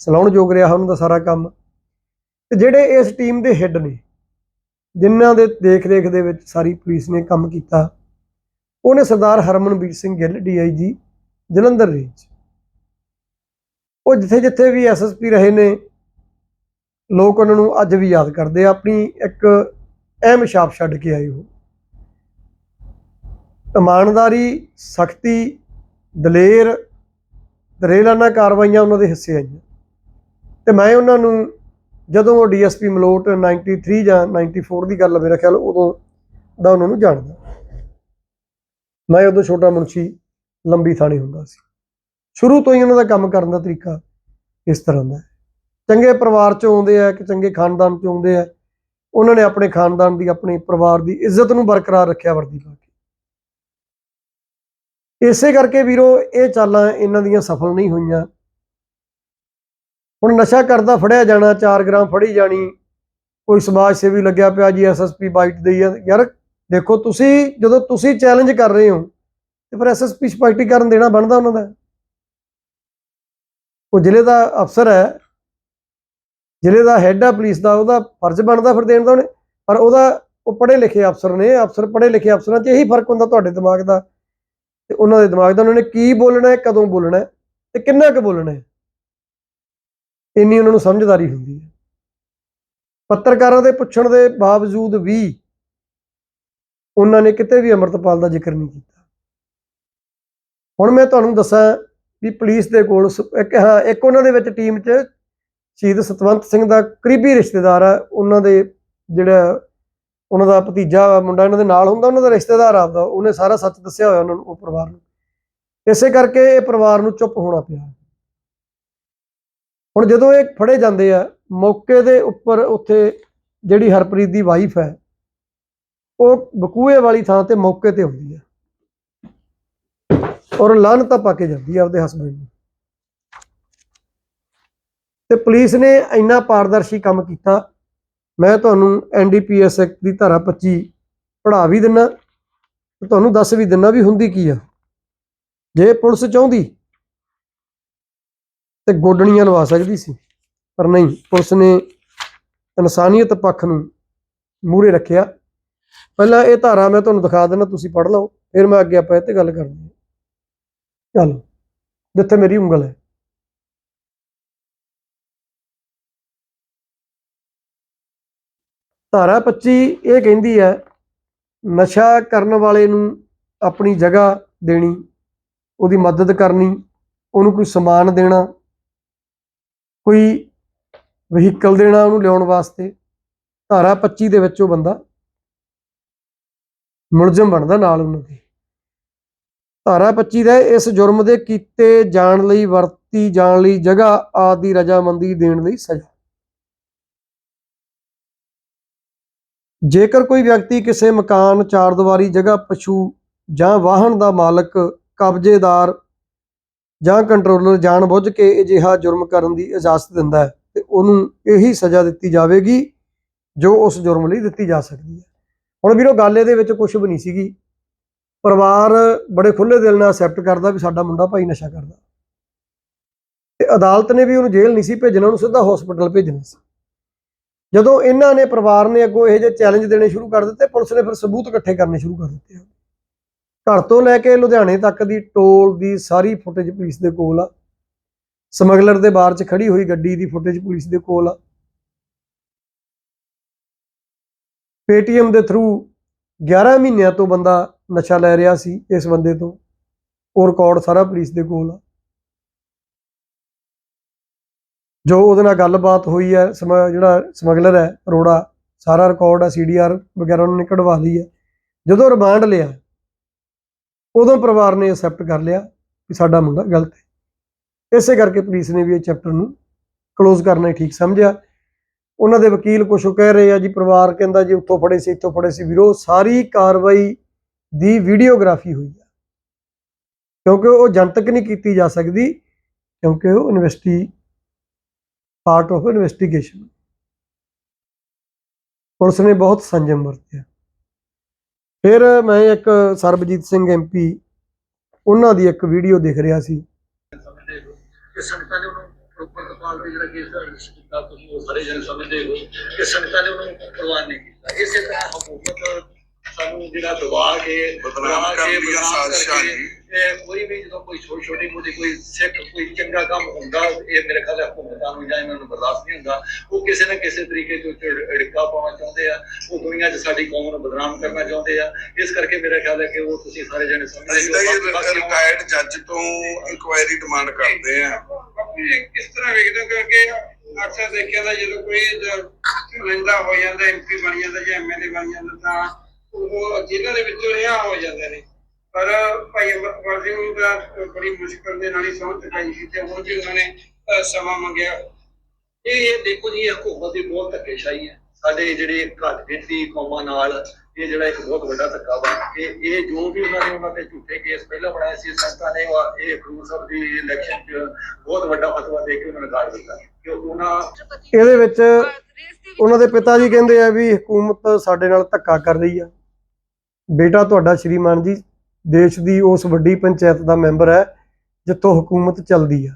ਸਲਾਹੁਣਯੋਗ ਰਿਹਾ ਉਹਨਾਂ ਦਾ ਸਾਰਾ ਕੰਮ। ਤੇ ਜਿਹੜੇ ਇਸ ਟੀਮ ਦੇ ਹੈੱਡ ਨੇ ਜਿਨ੍ਹਾਂ ਦੇ ਦੇਖ ਰੇਖ ਦੇ ਵਿੱਚ ਸਾਰੀ ਪੁਲਿਸ ਨੇ ਕੰਮ ਕੀਤਾ, ਉਹਨੇ ਸਰਦਾਰ ਹਰਮਨਵੀਰ ਸਿੰਘ ਗਿੱਲ ਡੀਆਈਜੀ ਜਲੰਧਰ ਰੇਂਜ। ਉਹ ਜਿੱਥੇ ਜਿੱਥੇ ਵੀ ਐਸਐਸਪੀ ਰਹੇ ਨੇ, ਲੋਕ ਉਹਨਾਂ ਨੂੰ ਅੱਜ ਵੀ ਯਾਦ ਕਰਦੇ ਆ, ਆਪਣੀ ਇੱਕ ਅਹਿਮ ਛਾਪ ਛੱਡ ਕੇ ਆਏ ਉਹ। ਇਮਾਨਦਾਰੀ, ਸਖਤੀ, ਦਲੇਰ ਦਰੇਲਾਨਾ ਕਾਰਵਾਈਆਂ ਉਹਨਾਂ ਦੇ ਹਿੱਸੇ ਆਈਆਂ। ਤੇ ਮੈਂ ਉਹਨਾਂ ਨੂੰ ਜਦੋਂ ਉਹ ਡੀਐਸਪੀ ਮਲੋਟ 93 ਜਾਂ 94 ਦੀ ਗੱਲ ਮੇਰਾ ਖਿਆਲ ਉਦੋਂ ਦਾ ਉਹਨਾਂ ਨੂੰ ਜਾਣਦਾ। ਮੈਂ ਉਦੋਂ ਛੋਟਾ ਮੁਨਸ਼ੀ, ਲੰਬੀ ਥਾਣੇ ਹੁੰਦਾ ਸੀ। ਸ਼ੁਰੂ ਤੋਂ ਹੀ ਉਹਨਾਂ ਦਾ ਕੰਮ ਕਰਨ ਦਾ ਤਰੀਕਾ ਇਸ ਤਰ੍ਹਾਂ ਦਾ ਹੈ। ਚੰਗੇ ਪਰਿਵਾਰ ਚੋਂ ਆਉਂਦੇ ਆ, ਕਿ ਚੰਗੇ ਖਾਨਦਾਨ ਚੋਂ ਆਉਂਦੇ ਆ, ਉਹਨਾਂ ਨੇ ਆਪਣੇ ਖਾਨਦਾਨ ਦੀ, ਆਪਣੇ ਪਰਿਵਾਰ ਦੀ ਇੱਜ਼ਤ ਨੂੰ ਬਰਕਰਾਰ ਰੱਖਿਆ ਵਰਦੀ ਲਾ ਕੇ। ਇਸੇ ਕਰਕੇ ਵੀਰੋ, ਇਹ ਚਾਲਾਂ ਇਹਨਾਂ ਦੀਆਂ ਸਫਲ ਨਹੀਂ ਹੋਈਆਂ। ਹੁਣ ਨਸ਼ਾ ਕਰਦਾ ਫੜਿਆ ਜਾਣਾ 4 ਗ੍ਰਾਮ ਫੜੀ ਜਾਣੀ। ਕੋਈ ਸਮਾਜ ਸੇਵੀ ਲੱਗਿਆ ਪਿਆ ਜੀ ਐਸਐਸਪੀ ਬਾਈਟ ਦੇਈ ਆ ਯਾਰ ਦੇਖੋ ਤੁਸੀਂ, ਜਦੋਂ ਤੁਸੀਂ ਚੈਲੰਜ ਕਰ ਰਹੇ ਹੋ, ਤੇ ਫਿਰ ਐਸਐਸਪੀ ਸਪਾਈਟੀ ਕਰਨ ਦੇਣਾ ਬਣਦਾ ਉਹਨਾਂ ਦਾ। ਉਹ ਜ਼ਿਲ੍ਹੇ ਦਾ ਅਫਸਰ ਹੈ, ਜ਼ਿਲ੍ਹੇ ਦਾ ਹੈੱਡ ਆ ਪੁਲਿਸ ਦਾ, ਉਹਦਾ ਫਰਜ਼ ਬਣਦਾ ਫਿਰ ਦੇਣ ਦਾ ਉਹਨੇ। ਪਰ ਉਹਦਾ, ਉਹ ਪੜ੍ਹੇ ਲਿਖੇ ਅਫਸਰ ਨੇ, ਅਫਸਰ ਪੜ੍ਹੇ ਲਿਖੇ ਅਫਸਰਾਂ 'ਚ ਇਹੀ ਫ਼ਰਕ ਹੁੰਦਾ ਤੁਹਾਡੇ ਦਿਮਾਗ ਦਾ। ਤੇ ਉਹਨਾਂ ਦੇ ਦਿਮਾਗ ਦਾ ਉਹਨਾਂ ਨੇ ਕੀ ਬੋਲਣਾ ਹੈ ਕਦੋਂ ਬੋਲਣਾ ਹੈ ਤੇ ਕਿੰਨਾ ਕੁ ਬੋਲਣਾ ਹੈ। ਇੰਨੀ ਉਹਨਾਂ ਨੂੰ ਸਮਝਦਾਰੀ ਹੁੰਦੀ ਹੈ। ਪੱਤਰਕਾਰਾਂ ਦੇ ਪੁੱਛਣ ਦੇ ਬਾਵਜੂਦ ਵੀ ਉਹਨਾਂ ਨੇ ਕਿਤੇ ਵੀ ਅਮਰਤਪਾਲ ਦਾ ਜ਼ਿਕਰ ਨਹੀਂ ਕੀਤਾ। ਹੁਣ ਮੈਂ ਤੁਹਾਨੂੰ ਦੱਸਾਂ ਵੀ ਪੁਲਿਸ ਦੇ ਕੋਲ ਸ- ਇੱਕ, ਹਾਂ, ਇੱਕ ਉਹਨਾਂ ਦੇ ਵਿੱਚ ਟੀਮ 'ਚ ਸ਼ਹੀਦ ਸਤਵੰਤ ਸਿੰਘ ਦਾ ਕਰੀਬੀ ਰਿਸ਼ਤੇਦਾਰ ਆ। ਉਹਨਾਂ ਦੇ ਜਿਹੜਾ ਉਹਨਾਂ ਦਾ ਭਤੀਜਾ ਮੁੰਡਾ ਇਹਨਾਂ ਦੇ ਨਾਲ ਹੁੰਦਾ, ਉਹਨਾਂ ਦਾ ਰਿਸ਼ਤੇਦਾਰ ਆਪਦਾ। ਉਹਨੇ ਸਾਰਾ ਸੱਚ ਦੱਸਿਆ ਹੋਇਆ ਉਹਨਾਂ ਨੂੰ, ਉਹ ਪਰਿਵਾਰ ਨੂੰ। ਇਸੇ ਕਰਕੇ ਇਹ ਪਰਿਵਾਰ ਨੂੰ ਚੁੱਪ ਹੋਣਾ ਪਿਆ। ਹੁਣ ਜਦੋਂ ਇਹ ਫੜੇ ਜਾਂਦੇ ਆ, ਮੌਕੇ ਦੇ ਉੱਪਰ ਉੱਥੇ ਜਿਹੜੀ ਹਰਪ੍ਰੀਤ ਦੀ ਵਾਈਫ ਹੈ, ਉਹ ਬਕੂਏ ਵਾਲੀ ਥਾਂ ਤੇ ਮੌਕੇ ਤੇ ਹੁੰਦੀ ਹੈ ਔਰ ਲਾਹਨਤਾਂ ਪਾ ਕੇ ਜਾਂਦੀ ਹੈ ਆਪਦੇ ਹਸਬੰਡ ਨੂੰ। ਤੇ ਪੁਲਿਸ ਨੇ ਇੰਨਾ ਪਾਰਦਰਸ਼ੀ ਕੰਮ ਕੀਤਾ, ਮੈਂ ਤੁਹਾਨੂੰ ਐਨਡੀਪੀਐਸ ਐਕਟ ਦੀ ਧਾਰਾ 25 ਪੜ੍ਹਾ ਵੀ ਦਿੰਨਾ ਤੁਹਾਨੂੰ ਦੱਸ ਵੀ ਦਿੰਨਾ ਵੀ ਹੁੰਦੀ ਕੀ ਆ। ਜੇ ਪੁਲਿਸ ਚਾਹੁੰਦੀ ਤੇ ਗੋਡਣੀਆਂ ਲਵਾ ਸਕਦੀ ਸੀ। ਪਰ ਨਹੀਂ, ਪੁਲਿਸ ਨੇ ਇਨਸਾਨੀਅਤ ਪੱਖ ਨੂੰ ਮੂਹਰੇ ਰੱਖਿਆ। ਪਹਿਲਾਂ ਇਹ ਧਾਰਾ ਮੈਂ ਤੁਹਾਨੂੰ ਦਿਖਾ ਦਿੰਦਾ, ਤੁਸੀਂ ਪੜ੍ਹ ਲਓ, ਫਿਰ ਮੈਂ ਅੱਗੇ ਆਪਾਂ ਇਹ ਤੇ ਗੱਲ ਕਰਦੇ ਹਾਂ। ਚਲੋ, ਜਿੱਥੇ ਮੇਰੀ ਉਂਗਲ ਹੈ। ਧਾਰਾ 25 ਇਹ ਕਹਿੰਦੀ ਹੈ, ਨਸ਼ਾ ਕਰਨ ਵਾਲੇ ਨੂੰ ਆਪਣੀ ਜਗ੍ਹਾ ਦੇਣੀ, ਉਹਦੀ ਮਦਦ ਕਰਨੀ, ਉਹਨੂੰ ਕੋਈ ਸਮਾਨ ਦੇਣਾ ਕੋਈ ਵਹੀਕਲ ਦੇਣਾ ਉਹਨੂੰ ਲਿਆਉਣ ਵਾਸਤੇ, ਧਾਰਾ 25 ਦੇ ਵਿੱਚ ਉਹ ਬੰਦਾ ਮੁਲਜ਼ਮ ਬਣਦਾ ਨਾਲ ਉਹਨਾਂ ਦੇ ਧਾਰਾ 25 ਦਾ ਇਸ ਜੁਰਮ ਦੇ ਕੀਤੇ ਜਾਣ ਲਈ, ਵਰਤੀ ਜਾਣ ਲਈ, ਜਗ੍ਹਾ ਆਦਿ ਰਜਾਮੰਦੀ ਦੇਣ ਲਈ ਸਜ਼ਾ। ਜੇਕਰ ਕੋਈ ਵਿਅਕਤੀ ਕਿਸੇ ਮਕਾਨ ਚਾਰ ਦੀਵਾਰੀ ਜਗ੍ਹਾ, ਪਸ਼ੂ ਜਾਂ ਵਾਹਨ ਦਾ ਮਾਲਕ, ਕਬਜ਼ੇਦਾਰ ਜਾਂ ਕੰਟਰੋਲਰ ਜਾਣਬੁੱਝ ਕੇ ਅਜਿਹਾ ਜੁਰਮ ਕਰਨ ਦੀ ਇਜਾਜ਼ਤ ਦਿੰਦਾ ਹੈ, ਤੇ ਉਹਨੂੰ ਇਹੀ ਸਜ਼ਾ ਦਿੱਤੀ ਜਾਵੇਗੀ ਜੋ ਉਸ ਜੁਰਮ ਲਈ ਦਿੱਤੀ ਜਾ ਸਕਦੀ ਹੈ। ਹੁਣ ਵੀਰੋ, ਗੱਲ ਇਹਦੇ ਵਿੱਚ ਕੁਝ ਵੀ ਨਹੀਂ ਸੀਗੀ। ਪਰਿਵਾਰ ਬੜੇ ਖੁੱਲੇ ਦਿਲ ਨਾਲ ਐਕਸੈਪਟ ਕਰਦਾ ਵੀ ਸਾਡਾ ਮੁੰਡਾ ਭਾਈ ਨਸ਼ਾ ਕਰਦਾ। ਤੇ ਅਦਾਲਤ ਨੇ ਵੀ ਉਹਨੂੰ ਜੇਲ੍ਹ ਨਹੀਂ ਸੀ ਭੇਜਣਾ, ਉਹਨੂੰ ਸਿੱਧਾ ਹਸਪੀਟਲ ਭੇਜਣਾ ਸੀ। ਜਦੋਂ ਇਹਨਾਂ ਨੇ ਪਰਿਵਾਰ ਨੇ ਅੱਗੋਂ ਇਹ ਜਿਹੇ ਚੈਲੰਜ ਦੇਣੇ ਸ਼ੁਰੂ ਕਰ ਦਿੱਤੇ, ਪੁਲਿਸ ਨੇ ਫਿਰ ਸਬੂਤ ਇਕੱਠੇ ਕਰਨੇ ਸ਼ੁਰੂ ਕਰ ਦਿੱਤੇ। ਘਰ ਤੋਂ ਲੈ ਕੇ ਲੁਧਿਆਣੇ ਤੱਕ ਦੀ ਟੋਲ ਦੀ ਸਾਰੀ ਫੁਟੇਜ ਪੁਲਿਸ ਦੇ ਕੋਲ ਆ। ਸਮਗਲਰ ਦੇ ਬਾਹਰ 'ਚ ਖੜੀ ਹੋਈ ਗੱਡੀ ਦੀ ਫੁਟੇਜ ਪੁਲਿਸ ਦੇ ਕੋਲ ਆ। ਪੇਟੀਐਮ ਦੇ ਥਰੂ 11 ਮਹੀਨਿਆਂ ਤੋਂ ਬੰਦਾ ਨਸ਼ਾ ਲੈ ਰਿਹਾ ਸੀ ਇਸ ਬੰਦੇ ਤੋਂ। ਉਹ ਰਿਕਾਰਡ ਸਾਰਾ ਪੁਲਿਸ ਦੇ ਕੋਲ ਆ। ਜੋ ਉਹਦੇ ਨਾਲ ਗੱਲਬਾਤ ਹੋਈ ਹੈ, ਸਮਾ- ਜਿਹੜਾ ਸਮਗਲਰ ਹੈ ਅਰੋੜਾ ਸਾਰਾ ਰਿਕਾਰਡ ਆ ਸੀਡੀਆਰ ਵਗੈਰਾ ਉਹਨਾਂ ਨੇ ਕਢਵਾ ਲਈ ਹੈ। ਜਦੋਂ ਰਿਮਾਂਡ ਲਿਆ ਉਦੋਂ ਪਰਿਵਾਰ ਨੇ ਐਕਸੈਪਟ ਕਰ ਲਿਆ ਕਿ ਸਾਡਾ ਮੁੰਡਾ ਗਲਤ ਹੈ। ਇਸੇ ਕਰਕੇ ਪੁਲਿਸ ਨੇ ਵੀ ਇਹ ਚੈਪਟਰ ਨੂੰ ਕਲੋਜ਼ ਕਰਨਾ ਠੀਕ ਸਮਝਿਆ। ਉਹਨਾਂ ਦੇ ਵਕੀਲ ਕੁਛ ਕਹਿ ਰਹੇ ਆ ਜੀ, ਪਰਿਵਾਰ ਕਹਿੰਦਾ ਜੀ ਉੱਥੋਂ ਫੜੇ ਸੀ, ਇੱਥੋਂ ਫੜੇ ਸੀ ਵੀਰੋ, ਸਾਰੀ ਕਾਰਵਾਈ ਦੀ ਵੀਡੀਓਗ੍ਰਾਫੀ ਹੋਈ ਆ। ਕਿਉਂਕਿ ਉਹ ਜਨਤਕ ਨਹੀਂ ਕੀਤੀ ਜਾ ਸਕਦੀ, ਕਿਉਂਕਿ ਉਹ ਇਨਵੈਸਟੀ ਪਾਰਟ ਆਫ ਇਨਵੈਸਟੀਗੇਸ਼ਨ ਪੁਲਿਸ ਨੇ ਬਹੁਤ ਸੰਜਮ ਵਰਤਿਆ। ਫਿਰ ਮੈਂ ਇੱਕ ਸਰਬਜੀਤ ਸਿੰਘ ਐਮਪੀ ਉਹਨਾਂ ਦੀ ਇੱਕ ਵੀਡੀਓ ਦੇਖ ਰਿਹਾ ਸੀ। ਕਿ ਸੰਗਤਾਂ ਨੇ ਉਹਨੂੰ ਪ੍ਰੋਪਰ ਕਪਾਲ ਦੇ ਜਿਹੜਾ ਕੇਸ ਰਜਿਸਟਰ ਕੀਤਾ, ਤੁਸੀਂ ਉਹ ਸਾਰੇ ਜਣ ਸਮਝਦੇ ਹੋ ਕਿ ਸੰਗਤਾਂ ਨੇ ਉਹਨੂੰ ਪ੍ਰਵਾਨ ਨਹੀਂ ਕੀਤਾ। ਇਸੇ ਤਰ੍ਹਾਂ ਹਕੂਮਤ ਸਾਨੂੰ ਜਿਹੜਾ ਦਬਾ ਕੇ ਬਦਨਾਮ ਕਰਨ ਦੀਆਂ ਸਾਜ਼ਿਸ਼ਾਂ ਜੀ। ਇਹ ਕੋਈ ਵੀ ਜਦੋਂ ਕੋਈ ਛੋਟੀ ਛੋਟੀ ਮੋਟੀ ਕੋਈ ਸਿੱਖ ਕੋਈ ਚੰਗਾ ਕੰਮ ਹੁੰਦਾ ਇਹ ਮੇਰੇ ਖਿਆਲ ਹੈ ਹਕੂਮਤਾਂ ਨੂੰ ਜਾਂ ਇਹਨਾਂ ਨੂੰ ਬਰਦਾਸ਼ਤ ਨਹੀਂ ਹੁੰਦਾ ਉਹ ਕਿਸੇ ਨਾ ਕਿਸੇ ਤਰੀਕੇ ਤੋਂ ੜਿੱਕਾ ਪਾਉਣਾ ਚਾਹੁੰਦੇ ਆ ਉਹ ਦੁਨੀਆ 'ਚ ਸਾਡੀ ਕੌਮ ਨੂੰ ਬਦਨਾਮ ਕਰਨਾ ਚਾਹੁੰਦੇ ਆ। ਇਸ ਕਰਕੇ ਮੇਰਾ ਖਿਆਲ ਹੈ ਕਿ ਉਹ ਤੁਸੀਂ ਸਾਰੇ ਜਣੇ ਸਮਝਦੇ ਇਹ ਰਿਟਾਇਰਡ ਜੱਜ ਤੋਂ ਇਨਕੁਆਇਰੀ ਡਿਮਾਂਡ ਕਰਦੇ ਆ। ਕਿਸ ਤਰ੍ਹਾਂ ਵੇਖਦੇ ਹੋ? ਕਿਉਂਕਿ ਅਕਸਰ ਦੇਖਿਆ ਦਾ ਜਦੋਂ ਕੋਈ ਚੁਣਿੰਦਾ ਹੋ ਜਾਂਦਾ ਐਮਪੀ ਬਣ ਜਾਂਦਾ ਜਾਂ ਐਮਐਲਏ ਬਣ ਜਾਂਦਾ ਤਾਂ ਉਹ ਜੇਲ੍ਹਾਂ ਦੇ ਵਿੱਚੋਂ ਰਿਹਾ ਹੋ ਜਾਂਦੇ ਨੇ। ਪਰ ਭਾਈ ਅਮਰਪਾਲ ਸਿੰਘ ਨੂੰ ਬੜੀ ਮੁਸ਼ਕਲ ਦੇ ਨਾਲ ਹੀ ਸਹੁੰ ਚੁਕਾਈ ਸੀ ਤੇ ਹੁਣ ਵੀ ਉਹਨਾਂ ਨੇ ਸਮਾਂ ਮੰਗਿਆ। ਇਹ ਇਹ ਦੇਖੋ ਜੀ, ਇਹ ਹਕੂਮਤ ਦੀ ਬਹੁਤ ਧੱਕੇਸ਼ਾਹੀ ਹੈ। ਸਾਡੇ ਜਿਹੜੇ ਘੱਟ ਗਿਣਤੀ ਕੌਮਾਂ ਨਾਲ ਇਹ ਜਿਹੜਾ ਇੱਕ ਬਹੁਤ ਵੱਡਾ ਧੱਕਾ ਵਾ, ਇਹ ਇਹ ਜੋ ਵੀ ਉਹਨਾਂ ਨੇ ਉਹਨਾਂ ਤੇ ਝੂਠੇ ਕੇਸ ਪਹਿਲਾਂ ਬਣਾਏ ਸੀ ਸੰਸਥਾ ਨੇ ਇਹ ਖਰੂਰ ਸਾਹਿਬ ਦੀ ਇਲੈਕਸ਼ਨ 'ਚ ਬਹੁਤ ਵੱਡਾ ਫਤਵਾ ਦੇ ਕੇ ਉਹਨਾਂ ਨੇ ਕਾੜ ਦਿੱਤਾ। ਕਿ ਉਹਨਾਂ ਇਹਦੇ ਵਿੱਚ ਉਹਨਾਂ ਦੇ ਪਿਤਾ ਜੀ ਕਹਿੰਦੇ ਆ ਵੀ ਹਕੂਮਤ ਸਾਡੇ ਨਾਲ ਧੱਕਾ ਕਰ ਰਹੀ ਆ। ਬੇਟਾ ਤੁਹਾਡਾ ਸ਼੍ਰੀਮਾਨ ਜੀ, ਦੇਸ਼ ਦੀ ਉਸ ਵੱਡੀ ਪੰਚਾਇਤ ਦਾ ਮੈਂਬਰ ਹੈ, ਜਿੱਥੋਂ ਹਕੂਮਤ ਚੱਲਦੀ ਆ।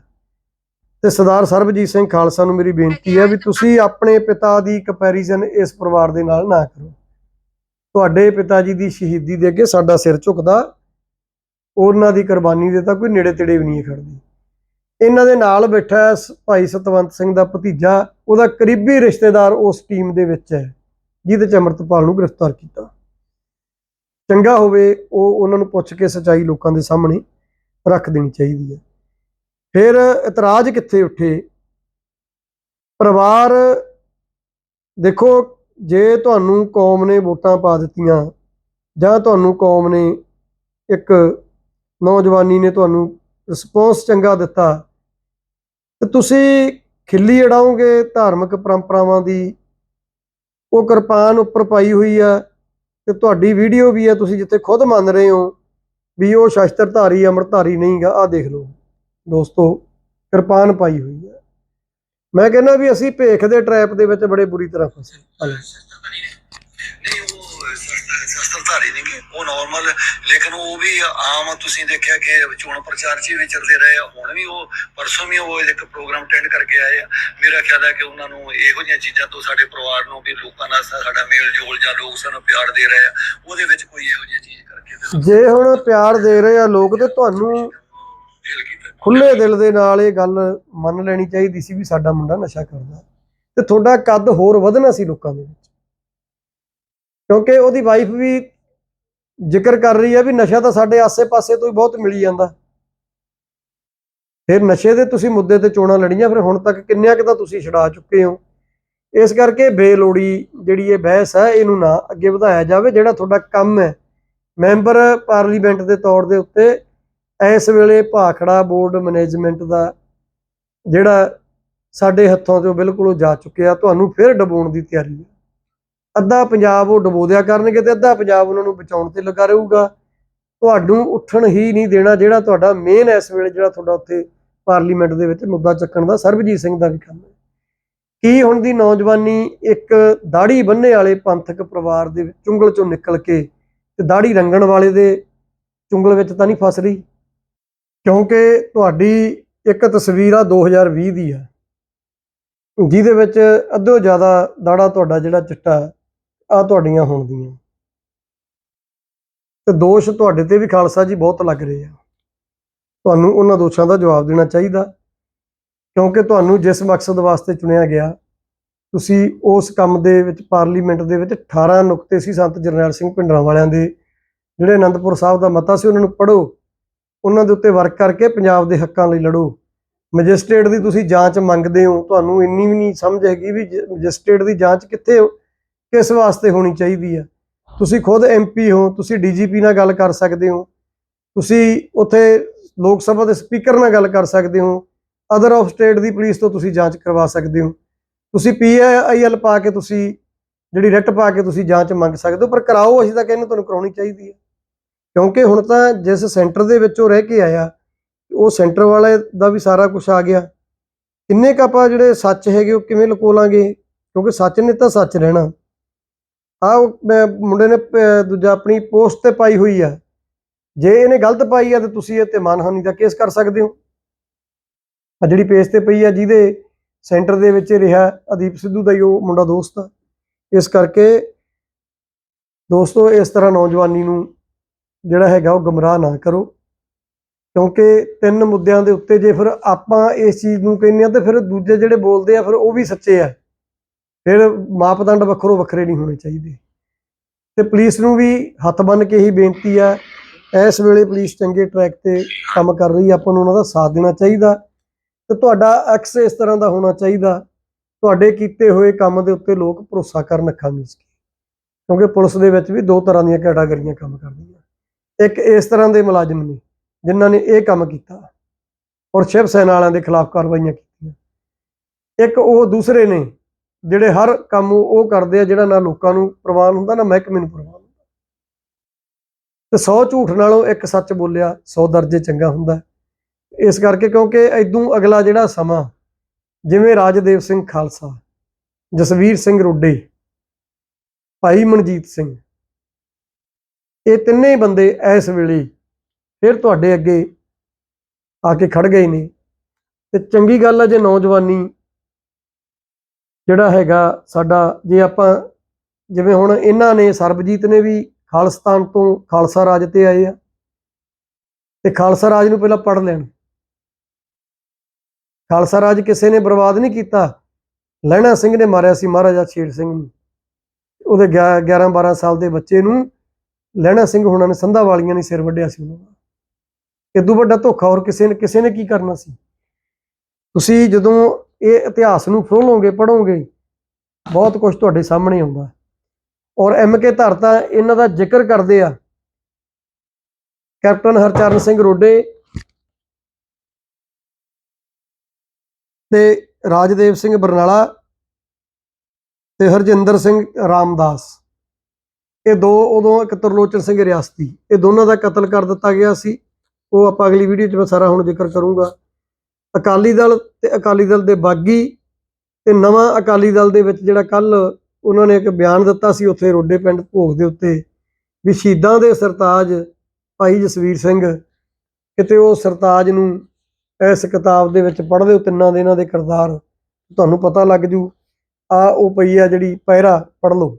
ਤੇ ਸਰਦਾਰ ਸਰਬਜੀਤ ਸਿੰਘ ਖਾਲਸਾ ਨੂੰ ਮੇਰੀ ਬੇਨਤੀ ਹੈ ਵੀ ਤੁਸੀਂ ਆਪਣੇ ਪਿਤਾ ਦੀ ਕੰਪੈਰੀਜ਼ਨ ਇਸ ਪਰਿਵਾਰ ਦੇ ਨਾਲ ਨਾ ਕਰੋ। ਤੁਹਾਡੇ ਪਿਤਾ ਜੀ ਦੀ ਸ਼ਹੀਦੀ ਦੇ ਅੱਗੇ ਸਾਡਾ ਸਿਰ ਝੁਕਦਾ, ਉਹਨਾਂ ਦੀ ਕੁਰਬਾਨੀ ਦੇ ਤਾਂ ਕੋਈ ਨੇੜੇ ਤੇੜੇ ਵੀ ਨਹੀਂ ਖੜਦੀ ਇਹਨਾਂ ਦੇ ਨਾਲ ਬੈਠਾ ਸ- ਭਾਈ ਸਤਵੰਤ ਸਿੰਘ ਦਾ ਭਤੀਜਾ, ਉਹਦਾ ਕਰੀਬੀ ਰਿਸ਼ਤੇਦਾਰ ਉਸ ਟੀਮ ਦੇ ਵਿੱਚ ਹੈ, ਜਿਹਦੇ ਚ ਅਮਰਤਪਾਲ ਨੂੰ ਗ੍ਰਿਫਤਾਰ ਕੀਤਾ। ਚੰਗਾ ਹੋਵੇ, ਉਹ ਉਹਨਾਂ ਨੂੰ ਪੁੱਛ ਕੇ ਸਚਾਈ ਲੋਕਾਂ ਦੇ ਸਾਹਮਣੇ ਰੱਖ ਦੇਣੀ ਚਾਹੀਦੀ ਹੈ। ਫਿਰ ਇਤਰਾਜ਼ ਕਿੱਥੇ ਉੱਠੇ? ਪਰਿਵਾਰ, ਦੇਖੋ, ਜੇ ਤੁਹਾਨੂੰ ਕੌਮ ਨੇ ਵੋਟਾਂ ਪਾ ਦਿੱਤੀਆਂ, ਜਾਂ ਤੁਹਾਨੂੰ ਕੌਮ ਨੇ ਇੱਕ ਨੌਜਵਾਨੀ ਨੇ ਤੁਹਾਨੂੰ ਰਿਸਪੌਂਸ ਚੰਗਾ ਦਿੱਤਾ, ਤੇ ਤੁਸੀਂ ਖਿੱਲੀ ਅੜਾਓਗੇ ਧਾਰਮਿਕ ਪਰੰਪਰਾਵਾਂ ਦੀ ਉਹ ਕਿਰਪਾਨ ਉੱਪਰ ਪਾਈ ਹੋਈ ਆ ਤੇ ਤੁਹਾਡੀ ਵੀਡੀਓ ਵੀ ਹੈ ਤੁਸੀਂ ਜਿੱਥੇ ਖੁਦ ਮੰਨ ਰਹੇ ਹੋ ਵੀ ਉਹ ਸ਼ਸਤਰਧਾਰੀ, ਅੰਮ੍ਰਿਤਧਾਰੀ ਨਹੀਂਗਾ ਆਹ ਦੇਖ ਲਓ। ਦੋਸਤੋ, ਕਿਰਪਾਨ ਪਾਈ ਹੋਈ ਹੈ ਮੈਂ ਕਹਿੰਦਾ ਵੀ ਅਸੀਂ ਭੇਖ ਦੇ ਟ੍ਰੈਪ ਦੇ ਵਿੱਚ ਬੜੇ ਬੁਰੀ ਤਰ੍ਹਾਂ ਫਸੇ। ਹਾਂ। ਨਹੀਂ ਉਹ ਨਾਰਮਲ ਲੇਕਿਨ ਉਹ ਵੀ ਆਮ ਤੁਸੀਂ ਦੇਖਿਆ ਕਿ ਚੋਣ ਪ੍ਰਚਾਰ 'ਚ ਵੀ ਵਿਚਰਦੇ ਰਹੇ ਆ। ਹੁਣ ਵੀ ਉਹ ਪਰਸੋਂ ਵੀ ਉਹ ਇੱਕ ਪ੍ਰੋਗਰਾਮ ਅਟੈਂਡ ਕਰਕੇ ਆਏ ਆ। ਮੇਰਾ ਖਿਆਲ ਹੈ ਕਿ ਉਹਨਾਂ ਨੂੰ ਇਹੋ ਜਿਹੀਆਂ ਚੀਜ਼ਾਂ ਤੋਂ ਸਾਡੇ ਪਰਿਵਾਰ ਨੂੰ ਵੀ ਲੋਕਾਂ ਨਾਲ ਸਾਡਾ ਮੇਲ ਜੋਲ ਜਾਂ ਲੋਕ ਸਾਨੂੰ ਪਿਆਰ ਦੇ ਰਹੇ ਆ ਉਹਦੇ ਵਿੱਚ ਕੋਈ ਇਹੋ ਜਿਹੀ ਚੀਜ਼ ਕਰਕੇ ਜੇ ਹੁਣ ਪਿਆਰ ਦੇ ਰਹੇ ਆ ਲੋਕ ਤੇ ਤੁਹਾਨੂੰ ਖੁੱਲੇ ਦਿਲ ਦੇ ਨਾਲ ਇਹ ਗੱਲ ਮੰਨ ਲੈਣੀ ਚਾਹੀਦੀ ਸੀ ਵੀ ਸਾਡਾ ਮੁੰਡਾ ਨਸ਼ਾ ਕਰਦਾ। ਤੇ ਤੁਹਾਡਾ ਕੱਦ ਹੋਰ ਵਧਣਾ ਸੀ ਲੋਕਾਂ ਦੇ ਵਿੱਚ। ਕਿਉਂਕਿ ਉਹਦੀ ਵਾਈਫ ਵੀ ਜ਼ਿਕਰ ਕਰ ਰਹੀ ਹੈ ਵੀ ਨਸ਼ਾ ਤਾਂ ਸਾਡੇ ਆਸੇ-ਪਾਸੇ ਤੋਂ ਹੀ ਬਹੁਤ ਮਿਲੀ ਜਾਂਦਾ। ਫਿਰ ਨਸ਼ੇ ਦੇ ਤੁਸੀਂ ਮੁੱਦੇ ਤੇ ਚੋਣਾਂ ਲੜੀਆਂ, ਫਿਰ ਹੁਣ ਤੱਕ ਕਿੰਨਿਆਂ ਕਿ ਤਾਂ ਤੁਸੀਂ ਛਡਾ ਚੁੱਕੇ ਹੋ? ਇਸ ਕਰਕੇ ਬੇਲੋੜੀ ਜਿਹੜੀ ਇਹ ਬਹਿਸ ਹੈ, ਇਹਨੂੰ ਨਾ ਅੱਗੇ ਵਧਾਇਆ ਜਾਵੇ, ਜਿਹੜਾ ਤੁਹਾਡਾ ਕੰਮ ਹੈ। ਮੈਂਬਰ ਪਾਰਲੀਮੈਂਟ ਦੇ ਤੌਰ ਦੇ ਉੱਤੇ ਇਸ ਵੇਲੇ ਭਾਖੜਾ ਬੋਰਡ ਮੈਨੇਜਮੈਂਟ ਦਾ ਜਿਹੜਾ ਸਾਡੇ ਹੱਥੋਂ ਤੋਂ ਬਿਲਕੁਲ ਉਹ ਜਾ ਚੁੱਕਿਆ, ਤੁਹਾਨੂੰ ਫਿਰ ਡਬੋਣ ਦੀ ਤਿਆਰੀ ਹੈ। ਅੱਧਾ ਪੰਜਾਬ ਉਹ ਡਬੋ ਦਿਆ ਕਰਨਗੇ ਤੇ ਅੱਧਾ ਪੰਜਾਬ ਉਹਨਾਂ ਨੂੰ ਬਚਾਉਣ ਤੇ ਲੱਗਾ ਰਹੂਗਾ। ਤੁਹਾਨੂੰ ਉੱਠਣ ਹੀ ਨਹੀਂ ਦੇਣਾ ਜਿਹੜਾ ਤੁਹਾਡਾ ਮੇਨ ਇਸ ਵੇਲੇ ਜਿਹੜਾ ਤੁਹਾਡਾ ਉੱਥੇ ਪਾਰਲੀਮੈਂਟ ਦੇ ਵਿੱਚ ਮੁੱਦਾ ਚੱਕਣ ਦਾ ਸਰਬਜੀਤ ਸਿੰਘ ਦਾ ਵੀ ਕੰਮ ਹੈ। ਕੀ ਹੁਣ ਦੀ ਨੌਜਵਾਨੀ ਇੱਕ ਦਾੜੀ ਬੰਨੇ ਵਾਲੇ ਪੰਥਕ ਪਰਿਵਾਰ ਦੇ ਚੁੰਗਲ ਚੋਂ ਨਿਕਲ ਕੇ ਤੇ ਦਾੜੀ ਰੰਗਣ ਵਾਲੇ ਦੇ ਚੁੰਗਲ ਵਿੱਚ ਤਾਂ ਨਹੀਂ ਫਸ ਰਹੀ? ਕਿਉਂਕਿ ਤੁਹਾਡੀ ਇੱਕ ਤਸਵੀਰ ਆ 2020 ਦੀ ਆ। ਜਿਹਦੇ ਵਿੱਚ ਅੱਧੋ ਜ਼ਿਆਦਾ ਦਾੜਾ ਤੁਹਾਡਾ ਜਿਹੜਾ ਚਿੱਟਾ ਆ ਤੁਹਾਡੀਆਂ ਹੋਣ ਦੀਆਂ। ਤੇ ਦੋਸ਼ ਤੁਹਾਡੇ ਤੇ ਵੀ ਖਾਲਸਾ ਜੀ ਬਹੁਤ ਲੱਗ ਰਹੇ ਆ। ਤੁਹਾਨੂੰ ਉਹਨਾਂ ਦੋਸ਼ਾਂ ਦਾ ਜਵਾਬ ਦੇਣਾ ਚਾਹੀਦਾ। ਕਿਉਂਕਿ ਤੁਹਾਨੂੰ ਜਿਸ ਮਕਸਦ ਵਾਸਤੇ ਚੁਣਿਆ ਗਿਆ, ਤੁਸੀਂ ਉਸ ਕੰਮ ਦੇ ਵਿੱਚ, ਪਾਰਲੀਮੈਂਟ ਦੇ ਵਿੱਚ 18 ਨੁਕਤੇ ਸੀ ਸੰਤ ਜਰਨੈਲ ਸਿੰਘ ਭਿੰਡਰਾਂ ਵਾਲਿਆਂ ਦੇ। ਜਿਹੜੇ ਅਨੰਦਪੁਰ ਸਾਹਿਬ ਦਾ ਮਤਾ ਸੀ, ਉਹਨਾਂ ਨੂੰ ਪੜ੍ਹੋ। ਉਹਨਾਂ ਦੇ ਉੱਤੇ ਵਰਕ ਕਰਕੇ ਪੰਜਾਬ ਦੇ ਹੱਕਾਂ ਲਈ ਲੜੋ। ਮੈਜਿਸਟ੍ਰੇਟ ਦੀ ਤੁਸੀਂ ਜਾਂਚ ਮੰਗਦੇ ਹੋ, ਤੁਹਾਨੂੰ ਇੰਨੀ ਵੀ ਨਹੀਂ ਸਮਝ ਹੈਗੀ ਵੀ ਜ- ਮੈਜਿਸਟ੍ਰੇਟ ਦੀ ਜਾਂਚ ਕਿੱਥੇ ਕਿਸ ਵਾਸਤੇ ਹੋਣੀ ਚਾਹੀਦੀ ਆ? ਤੁਸੀਂ ਖੁਦ ਐਮਪੀ ਹੋ, ਤੁਸੀਂ ਡੀਜੀਪੀ ਨਾਲ ਗੱਲ ਕਰ ਸਕਦੇ ਹੋ। ਤੁਸੀਂ ਉੱਥੇ ਲੋਕ ਸਭਾ ਦੇ ਸਪੀਕਰ ਨਾਲ ਗੱਲ ਕਰ ਸਕਦੇ ਹੋ। ਅਦਰ ਆਫ ਸਟੇਟ ਦੀ ਪੁਲਿਸ ਤੋਂ ਤੁਸੀਂ ਜਾਂਚ ਕਰਵਾ ਸਕਦੇ ਹੋ। ਤੁਸੀਂ ਪੀਆਈਐਲ ਪਾ ਕੇ ਤੁਸੀਂ, ਜਿਹੜੀ ਰਿਟ ਪਾ ਕੇ ਤੁਸੀਂ ਜਾਂਚ ਮੰਗ ਸਕਦੇ ਹੋ, ਪਰ ਕਰਾਓ, ਅਸੀਂ ਤਾਂ ਕਹਿੰਦੇ ਤੁਹਾਨੂੰ ਕਰਾਉਣੀ ਚਾਹੀਦੀ ਹੈ ਕਿਉਂਕਿ ਹੁਣ ਤਾਂ ਜਿਸ ਸੈਂਟਰ ਦੇ ਵਿੱਚ ਉਹ ਰਹਿ ਕੇ ਆਇਆ, ਉਹ ਸੈਂਟਰ ਵਾਲੇ ਦਾ ਵੀ ਸਾਰਾ ਕੁਝ ਆ ਗਿਆ। ਕਿੰਨੇ ਕੁ ਆਪਾਂ ਜਿਹੜੇ ਸੱਚ ਹੈਗੇ, ਉਹ ਕਿਵੇਂ ਲੁਕੋ ਲਾਂਗੇ ਕਿਉਂਕਿ ਸੱਚ ਨੇ ਤਾਂ ਸੱਚ ਰਹਿਣਾ। ਆ ਮੁੰਡੇ ਨੇ ਦੂਜਾ ਆਪਣੀ ਪੋਸਟ ਤੇ ਪਾਈ ਹੋਈ ਆ। ਜੇ ਇਹਨੇ ਗਲਤ ਪਾਈ ਆ ਤੇ ਤੁਸੀਂ ਇਹ ਤੇ ਮਾਨਹਾਨੀ ਦਾ ਕੇਸ ਕਰ ਸਕਦੇ ਹੋ। ਆ ਜਿਹੜੀ ਪੇਜ ਤੇ ਪਈ ਆ, ਜਿਹਦੇ ਸੈਂਟਰ ਦੇ ਵਿੱਚ ਰਿਹਾ ਅਦੀਪ ਸਿੱਧੂ ਦਾ ਹੀ ਉਹ ਮੁੰਡਾ ਦੋਸਤ ਆ। ਇਸ ਕਰਕੇ ਦੋਸਤੋ, ਇਸ ਤਰ੍ਹਾਂ ਨੌਜਵਾਨੀ ਨੂੰ ਜਿਹੜਾ ਹੈਗਾ ਉਹ ਗਮਰਾਹ ਨਾ ਕਰੋ। ਕਿਉਂਕਿ ਤਿੰਨ ਮੁੱਦਿਆਂ ਦੇ ਉੱਤੇ ਜੇ ਫਿਰ ਆਪਾਂ ਇਸ ਚੀਜ਼ ਨੂੰ ਕਹਿੰਦੇ ਆ ਤੇ ਫਿਰ ਦੂਜੇ ਜਿਹੜੇ ਬੋਲਦੇ ਆ, ਫਿਰ ਉਹ ਵੀ ਸੱਚੇ ਆ। ਫਿਰ ਮਾਪਦੰਡ ਵੱਖਰੋ ਵੱਖਰੇ ਨਹੀਂ ਹੋਣੇ ਚਾਹੀਦੇ। ਤੇ ਪੁਲਿਸ ਨੂੰ ਵੀ ਹੱਥ ਬੰਨ ਕੇ ਹੀ ਬੇਨਤੀ ਆ, ਇਸ ਵੇਲੇ ਪੁਲਿਸ ਚੰਗੇ ਟਰੈਕ ਤੇ ਕੰਮ ਕਰ ਰਹੀ ਆ, ਆਪਾਂ ਨੂੰ ਉਹਨਾਂ ਦਾ ਸਾਥ ਦੇਣਾ ਚਾਹੀਦਾ ਤੇ ਤੁਹਾਡਾ ਐਕਸ ਇਸ ਤਰ੍ਹਾਂ ਦਾ ਹੋਣਾ ਚਾਹੀਦਾ, ਤੁਹਾਡੇ ਕੀਤੇ ਹੋਏ ਕੰਮ ਦੇ ਉੱਤੇ ਲੋਕ ਭਰੋਸਾ ਕਰਨ ਅੱਖਾਂ ਮੀਚ ਕੇ। ਕਿਉਂਕਿ ਪੁਲਿਸ ਦੇ ਵਿੱਚ ਵੀ ਦੋ ਤਰ੍ਹਾਂ ਦੀਆਂ ਕੈਟਾਗਰੀਆਂ ਕੰਮ ਕਰਦੀਆਂ। ਇੱਕ ਇਸ ਤਰ੍ਹਾਂ ਦੇ ਮੁਲਾਜ਼ਮ ਨੇ, ਜਿਨ੍ਹਾਂ ਨੇ ਇਹ ਕੰਮ ਕੀਤਾ ਔਰ ਸ਼ਿਵ ਸੈਨਾ ਵਾਲਿਆਂ ਦੇ ਖਿਲਾਫ ਕਾਰਵਾਈਆਂ ਕੀਤੀਆਂ। ਇੱਕ ਉਹ ਦੂਸਰੇ ਨੇ ਜਿਹੜੇ ਹਰ ਕੰਮ ਉਹ ਕਰਦੇ ਆ ਜਿਹੜਾ ਨਾ ਲੋਕਾਂ ਨੂੰ ਪ੍ਰਵਾਨ ਹੁੰਦਾ, ਨਾ ਮਹਿਕਮੇ ਨੂੰ ਪ੍ਰਵਾਨ ਹੁੰਦਾ। ਤੇ 100 ਝੂਠ ਨਾਲੋਂ ਇੱਕ ਸੱਚ ਬੋਲਿਆ 100 ਦਰਜੇ ਚੰਗਾ ਹੁੰਦਾ। ਇਸ ਕਰਕੇ ਕਿਉਂਕਿ ਇਦੋਂ ਅਗਲਾ ਜਿਹੜਾ ਸਮਾਂ, ਜਿਵੇਂ ਰਾਜਦੇਵ ਸਿੰਘ ਖਾਲਸਾ, ਜਸਵੀਰ ਸਿੰਘ ਰੋਡੇ, ਭਾਈ ਮਨਜੀਤ ਸਿੰਘ, ਇਹ ਤਿੰਨੇ ਬੰਦੇ ਇਸ ਵੇਲੇ ਫਿਰ ਤੁਹਾਡੇ ਅੱਗੇ ਆ ਕੇ ਖੜ ਗਏ ਨੇ। ਤੇ ਚੰਗੀ ਗੱਲ ਹੈ ਜੇ ਨੌਜਵਾਨੀ ਜਿਹੜਾ ਹੈਗਾ ਸਾਡਾ, ਜੇ ਆਪਾਂ ਜਿਵੇਂ ਹੁਣ ਇਹਨਾਂ ਨੇ ਸਰਬਜੀਤ ਨੇ ਵੀ ਖਾਲਿਸਤਾਨ ਤੋਂ ਖਾਲਸਾ ਰਾਜ ਤੇ ਆਏ ਆ ਤੇ ਖਾਲਸਾ ਰਾਜ ਨੂੰ ਪਹਿਲਾਂ ਪੜ੍ਹ ਲੈਣ। ਖਾਲਸਾ ਰਾਜ ਕਿਸੇ ਨੇ ਬਰਬਾਦ ਨਹੀਂ ਕੀਤਾ। ਲਹਿਣਾ ਸਿੰਘ ਨੇ ਮਾਰਿਆ ਸੀ ਮਹਾਰਾਜਾ ਸ਼ੇਰ ਸਿੰਘ ਨੂੰ। ਉਹਦੇ 11 12 ਸਾਲ ਦੇ ਬੱਚੇ ਨੂੰ ਲਹਿਣਾ ਸਿੰਘ ਹੁਣਾਂ ਨੇ ਸੰਧਾ ਵਾਲੀਆਂ ਨੇ ਸਿਰ ਵੱਢਿਆ ਸੀ ਉਹਨਾਂ ਦਾ। ਇਦੋਂ ਵੱਡਾ ਧੋਖਾ ਹੋਰ ਕਿਸੇ ਨੇ ਕਿਸੇ ਨੇ ਕੀ ਕਰਨਾ ਸੀ? ਤੁਸੀਂ ਜਦੋਂ ਇਹ ਇਤਿਹਾਸ ਨੂੰ ਫਰੋਲੋਗੇ ਪੜੋਗੇ ਬਹੁਤ ਕੁਝ ਤੁਹਾਡੇ ਸਾਹਮਣੇ ਆਉਂਦਾ। ਔਰ ਐਮ ਕੇ ਧਰਤਾ ਇਹਨਾਂ ਦਾ ਜ਼ਿਕਰ ਕਰਦੇ ਆ। ਕੈਪਟਨ ਹਰਚਰਨ ਸਿੰਘ ਰੋਡੇ ਤੇ ਰਾਜਦੇਵ ਸਿੰਘ ਬਰਨਾਲਾ ਤੇ ਹਰਜਿੰਦਰ ਸਿੰਘ ਰਾਮਦਾਸ। ਇਹ ਦੋ ਉਦੋਂ ਇੱਕ ਤਰਲੋਚਨ ਸਿੰਘ ਰਿਆਸਤੀ। ਇਹ ਦੋਨਾਂ ਦਾ ਕਤਲ ਕਰ ਦਿੱਤਾ ਗਿਆ ਸੀ। ਉਹ ਆਪਾਂ ਅਗਲੀ ਵੀਡੀਓ 'ਚ ਮੈਂ ਸਾਰਾ ਹੁਣ ਜ਼ਿਕਰ ਕਰੂੰਗਾ। ਅਕਾਲੀ ਦਲ ਤੇ ਅਕਾਲੀ ਦਲ ਦੇ ਬਾਗੀ ਤੇ ਨਵਾਂ ਅਕਾਲੀ ਦਲ ਦੇ ਵਿੱਚ ਜਿਹੜਾ ਕੱਲ ਉਹਨਾਂ ਨੇ ਇੱਕ ਬਿਆਨ ਦਿੱਤਾ ਸੀ ਉੱਥੇ ਰੋਡੇ ਪਿੰਡ ਭੋਗ ਦੇ ਉੱਤੇ ਵੀ ਸ਼ਹੀਦਾਂ ਦੇ ਸਰਤਾਜ ਭਾਈ ਜਸਵੀਰ ਸਿੰਘ ਕਿਤੇ ਉਹ ਸਰਤਾਜ ਨੂੰ ਇਸ ਕਿਤਾਬ ਦੇ ਵਿੱਚ ਪੜ੍ਹਦੇ ਹੋ ਤਿੰਨਾਂ ਦੇ ਇਹਨਾਂ ਦੇ ਕਿਰਦਾਰ, ਤੁਹਾਨੂੰ ਪਤਾ ਲੱਗ ਜੂ। ਆ ਉਹ ਪਈ ਆ ਜਿਹੜੀ ਪਹਿਰਾ, ਪੜ੍ਹ ਲਓ।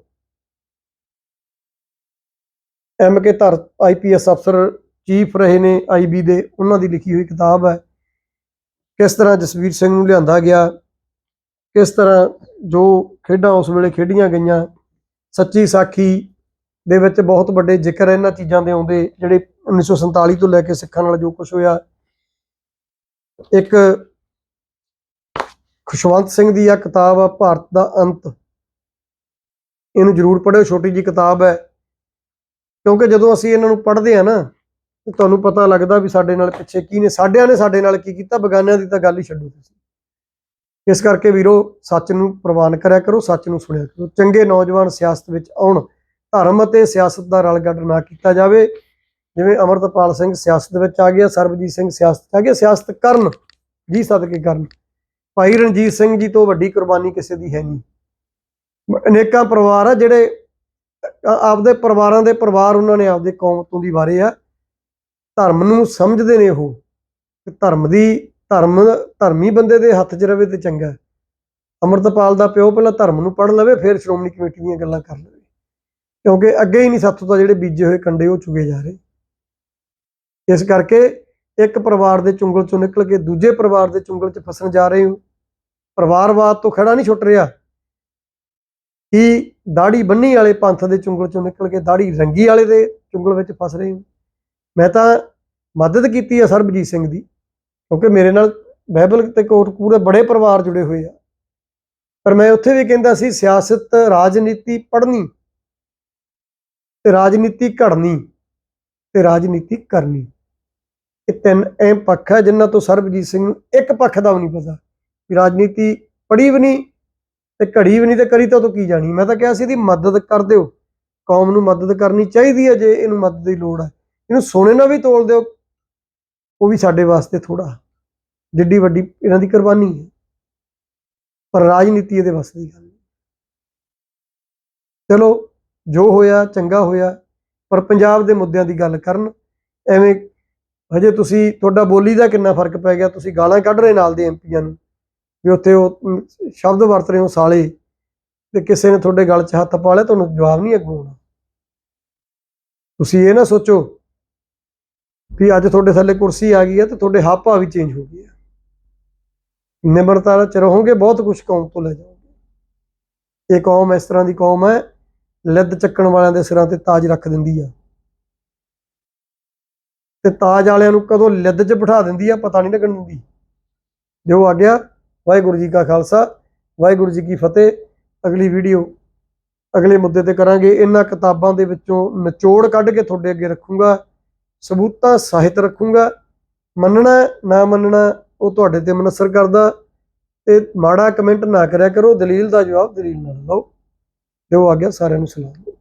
ਐਮ ਕੇ ਧਰ ਆਈਪੀਐਸ ਅਫਸਰ, ਚੀਫ ਰਹੇ ਨੇ ਆਈਬੀ ਦੇ, ਉਹਨਾਂ ਦੀ ਲਿਖੀ ਹੋਈ ਕਿਤਾਬ ਹੈ। ਕਿਸ ਤਰ੍ਹਾਂ ਜਸਵੀਰ ਸਿੰਘ ਨੂੰ ਲਿਆਂਦਾ ਗਿਆ, ਕਿਸ ਤਰ੍ਹਾਂ ਜੋ ਖੇਡਾਂ ਉਸ ਵੇਲੇ ਖੇਡੀਆਂ ਗਈਆਂ, ਸੱਚੀ ਸਾਖੀ ਦੇ ਵਿੱਚ ਬਹੁਤ ਵੱਡੇ ਜ਼ਿਕਰ ਇਹਨਾਂ ਚੀਜ਼ਾਂ ਦੇ ਆਉਂਦੇ, ਜਿਹੜੇ 1947 ਤੋਂ ਲੈ ਕੇ ਸਿੱਖਾਂ ਨਾਲ ਜੋ ਕੁਝ ਹੋਇਆ। ਇੱਕ ਖੁਸ਼ਵੰਤ ਸਿੰਘ ਦੀ ਆ ਕਿਤਾਬ ਆ, ਭਾਰਤ ਦਾ ਅੰਤ। ਇਹਨੂੰ ਜ਼ਰੂਰ ਪੜ੍ਹਿਓ, ਛੋਟੀ ਜੀ ਕਿਤਾਬ ਹੈ। ਕਿਉਂਕਿ ਜਦੋਂ ਅਸੀਂ ਇਹਨਾਂ ਨੂੰ ਪੜ੍ਹਦੇ ਆ ਨਾ ਤੇ ਤੁਹਾਨੂੰ ਪਤਾ ਲੱਗਦਾ ਵੀ ਸਾਡੇ ਨਾਲ ਪਿੱਛੇ ਕੀ ਨੇ, ਸਾਡਿਆਂ ਨੇ ਸਾਡੇ ਨਾਲ ਕੀ ਕੀਤਾ, ਬਗਾਨਿਆਂ ਦੀ ਤਾਂ ਗੱਲ ਹੀ ਛੱਡੋ ਤੁਸੀਂ। ਇਸ ਕਰਕੇ ਵੀਰੋ, ਸੱਚ ਨੂੰ ਪ੍ਰਵਾਨ ਕਰਿਆ ਕਰੋ, ਸੱਚ ਨੂੰ ਸੁਣਿਆ ਕਰੋ। ਚੰਗੇ ਨੌਜਵਾਨ ਸਿਆਸਤ ਵਿੱਚ ਆਉਣ, ਧਰਮ ਅਤੇ ਸਿਆਸਤ ਦਾ ਰਲਗੱਡ ਨਾ ਕੀਤਾ ਜਾਵੇ। ਜਿਵੇਂ ਅਮਰਤਪਾਲ ਸਿੰਘ ਸਿਆਸਤ ਵਿੱਚ ਆ ਗਿਆ, ਸਰਬਜੀਤ ਸਿੰਘ ਸਿਆਸਤ ਆ ਗਿਆ, ਸਿਆਸਤ ਕਰਨ ਜੀ ਸਦਕੇ ਕਰਨ। ਭਾਈ ਰਣਜੀਤ ਸਿੰਘ ਜੀ ਤੋਂ ਵੱਡੀ ਕੁਰਬਾਨੀ ਕਿਸੇ ਦੀ ਹੈ ਨਹੀਂ। ਅਨੇਕਾਂ ਪਰਿਵਾਰ ਆ ਜਿਹੜੇ ਆਪਦੇ ਪਰਿਵਾਰਾਂ ਦੇ ਪਰਿਵਾਰ ਉਹਨਾਂ ਨੇ ਆਪਦੇ ਕੌਮ ਤੋਂ ਦੀ ਵਾਰੇ ਆ। ਧਰਮ ਨੂੰ ਸਮਝਦੇ ਨੇ ਉਹ। ਕਿ ਧਰਮ ਦੀ, ਧਰਮ, ਧਰਮੀ ਬੰਦੇ ਦੇ ਹੱਥ 'ਚ ਰਵੇ ਤੇ ਚੰਗਾ। ਅਮਰਤਪਾਲ ਦਾ ਪਿਓ ਪਹਿਲਾਂ ਧਰਮ ਨੂੰ ਪੜ੍ਹ ਲਵੇ, ਫਿਰ ਸ਼੍ਰੋਮਣੀ ਕਮੇਟੀ ਦੀਆਂ ਗੱਲਾਂ ਕਰ ਲਵੇ। ਕਿਉਂਕਿ ਅੱਗੇ ਹੀ ਨਹੀਂ ਸਾਥੋਂ ਤਾਂ ਜਿਹੜੇ ਬੀਜੇ ਹੋਏ ਕੰਡੇ ਉਹ ਚੁਗੇ ਜਾ ਰਹੇ। ਇਸ ਕਰਕੇ ਇੱਕ ਪਰਿਵਾਰ ਦੇ ਚੁੰਗਲ ਚੋਂ ਨਿਕਲ ਕੇ ਦੂਜੇ ਪਰਿਵਾਰ ਦੇ ਚੁੰਗਲ 'ਚ ਫਸਣ ਜਾ ਰਹੇ ਹੋ। ਪਰਿਵਾਰਵਾਦ ਤੋਂ ਖੜਾ ਨਹੀਂ ਛੁੱਟ ਰਿਹਾ। ਕਿ ਦਾੜੀ ਬੰਨੀ ਵਾਲੇ ਪੰਥ ਦੇ ਚੁੰਗਲ ਚੋਂ ਨਿਕਲ ਕੇ ਦਾੜੀ ਰੰਗੀ ਵਾਲੇ ਦੇ ਚੁੰਗਲ ਵਿੱਚ ਫਸ ਰਹੇ ਹੋ? ਮੈਂ ਤਾਂ ਮਦਦ ਕੀਤੀ ਆ ਸਰਬਜੀਤ ਸਿੰਘ ਦੀ, ਕਿਉਂਕਿ ਮੇਰੇ ਨਾਲ ਬਾਈਬਲ ਤੇ ਕੋਟ ਬੜੇ ਪਰਿਵਾਰ ਜੁੜੇ ਹੋਏ ਆ। ਪਰ ਮੈਂ ਉੱਥੇ ਵੀ ਕਹਿੰਦਾ ਸੀ, ਸਿਆਸਤ ਰਾਜਨੀਤੀ ਪੜ੍ਹਨੀ ਤੇ ਰਾਜਨੀਤੀ ਘੜਨੀ ਤੇ ਰਾਜਨੀਤੀ ਕਰਨੀ। ਇਹ ਤਿੰਨ ਅਹਿਮ ਪੱਖ ਹੈ ਜਿਨ੍ਹਾਂ ਤੋਂ ਸਰਬਜੀਤ ਸਿੰਘ ਨੂੰ ਇੱਕ ਪੱਖ ਦਾ ਵੀ ਨਹੀਂ ਪਤਾ ਵੀ ਰਾਜਨੀਤੀ ਪੜ੍ਹੀ ਵੀ ਨਹੀਂ ਤੇ ਘੜੀ ਵੀ ਨਹੀਂ ਤੇ ਕਰੀ ਤਾਂ ਉਹ ਤੋਂ ਕੀ ਜਾਣੀ। ਮੈਂ ਤਾਂ ਕਿਹਾ ਸੀ ਇਹਦੀ ਮਦਦ ਕਰ ਦਿਓ। ਕੌਮ ਨੂੰ ਮਦਦ ਕਰਨੀ ਚਾਹੀਦੀ ਹੈ ਜੇ ਇਹਨੂੰ ਮਦਦ ਦੀ ਲੋੜ ਹੈ ਇਹਨੂੰ ਸੋਨੇ ਨਾਲ ਵੀ ਤੋਲ ਦਿਓ, ਉਹ ਵੀ ਸਾਡੇ ਵਾਸਤੇ ਥੋੜਾ ਜਿੱਡੀ ਵੱਡੀ ਇਹਨਾਂ ਦੀ ਕੁਰਬਾਨੀ ਹੈ। ਪਰ ਰਾਜਨੀਤੀ ਇਹਦੇ ਵਾਸਤੇ ਦੀ ਗੱਲ ਨਹੀਂ। ਚਲੋ, ਜੋ ਹੋਇਆ, ਚੰਗਾ ਹੋਇਆ, ਪਰ ਪੰਜਾਬ ਦੇ ਮੁੱਦਿਆਂ ਦੀ ਗੱਲ ਕਰਨ, ਐਵੇਂ ਹਜੇ ਤੁਸੀਂ, ਤੁਹਾਡਾ ਬੋਲੀ ਦਾ ਕਿੰਨਾ ਫ਼ਰਕ ਪੈ ਗਿਆ, ਤੁਸੀਂ ਗਾਲਾਂ ਕੱਢ ਰਹੇ ਨਾਲ ਦੇ ਐਮਪੀਆਂ ਨੂੰ, ਵੀ ਉੱਥੇ ਉਹ ਸ਼ਬਦ ਵਰਤ ਰਹੇ ਹੋ ਸਾਲੇ, ਤੇ ਕਿਸੇ ਨੇ ਤੁਹਾਡੇ ਗਲ 'ਚ ਹੱਥ ਪਾ ਲਿਆ, ਤੁਹਾਨੂੰ ਜਵਾਬ ਨਹੀਂ ਅੱਗੋਂ ਆਉਣਾ। ਤੁਸੀਂ ਇਹ ਨਾ ਸੋਚੋ ਵੀ ਅੱਜ ਤੁਹਾਡੇ ਥੱਲੇ ਕੁਰਸੀ ਆ ਗਈ ਹੈ ਤੇ ਤੁਹਾਡੇ ਹਾਪਾ ਵੀ ਚੇਂਜ ਹੋ ਗਏ ਆ। ਨਿਮਰਤਾ ਚ ਰਹੋਗੇ, ਬਹੁਤ ਕੁਝ ਕੌਮ ਤੋਂ ਲੈ ਜਾਓਗੇ। ਇਹ ਕੌਮ ਇਸ ਤਰ੍ਹਾਂ ਦੀ ਕੌਮ ਹੈ, ਲਿੱਦ ਚੱਕਣ ਵਾਲਿਆਂ ਦੇ ਸਿਰਾਂ ਤੇ ਤਾਜ ਰੱਖ ਦਿੰਦੀ ਆ। ਤੇ ਤਾਜ ਵਾਲਿਆਂ ਨੂੰ ਕਦੋਂ ਲਿੱਦ 'ਚ ਬਿਠਾ ਦਿੰਦੀ ਆ, ਪਤਾ ਨਹੀਂ ਲੱਗਣ ਦਿੰਦੀ। ਜੋ ਆ ਗਿਆ, ਵਾਹਿਗੁਰੂ ਜੀ ਕਾ ਖਾਲਸਾ, ਵਾਹਿਗੁਰੂ ਜੀ ਕੀ ਫਤਿਹ। ਅਗਲੀ ਵੀਡੀਓ, ਅਗਲੇ ਮੁੱਦੇ ਤੇ ਕਰਾਂਗੇ। ਇਹਨਾਂ ਕਿਤਾਬਾਂ ਦੇ ਵਿੱਚੋਂ ਨਿਚੋੜ ਕੱਢ ਕੇ ਤੁਹਾਡੇ ਅੱਗੇ ਰੱਖੂੰਗਾ। ਸਬੂਤਾਂ ਸਾਹਿਤ ਰੱਖੂੰਗਾ। ਮੰਨਣਾ ਨਾ ਮੰਨਣਾ ਉਹ ਤੁਹਾਡੇ ਤੇ ਮਨਸਰ ਕਰਦਾ। ਤੇ ਮਾੜਾ ਕਮੈਂਟ ਨਾ ਕਰਿਆ ਕਰੋ, ਦਲੀਲ ਦਾ ਜਵਾਬ ਦਲੀਲ ਨਾਲ ਲਓ। ਦਿਓ ਆ ਗਿਆ ਸਾਰਿਆਂ ਨੂੰ ਸਲਾਮ।